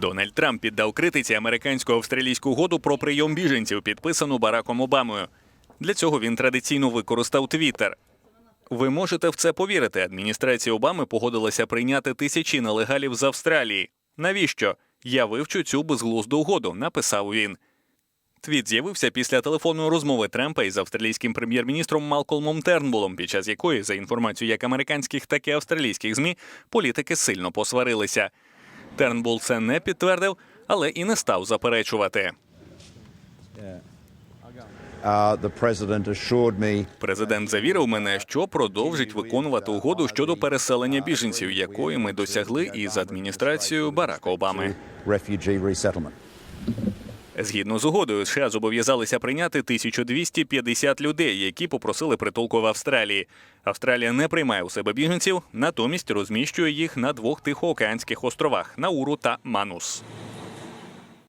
Дональд Трамп піддав критиці американсько-австралійську угоду про прийом біженців, підписану Бараком Обамою. Для цього він традиційно використав Твіттер. Ви можете в це повірити. Адміністрація Обами погодилася прийняти тисячі нелегалів з Австралії. Навіщо? Я вивчу цю безглузду угоду, написав він. Твіт з'явився після телефонної розмови Трампа із австралійським прем'єр-міністром Малкольмом Тернбулом, під час якої, за інформацією як американських, так і австралійських змі, політики сильно посварилися. Тернбул це не підтвердив, але і не став заперечувати. Uh, Президент завірив мене, що продовжить виконувати угоду щодо переселення біженців, якої ми досягли із адміністрацією Барака Обами. Згідно з угодою, США зобов'язалися прийняти 1250 людей, які попросили притулку в Австралії. Австралія не приймає у себе біженців, натомість розміщує їх на двох тихоокеанських островах Науру та Манус.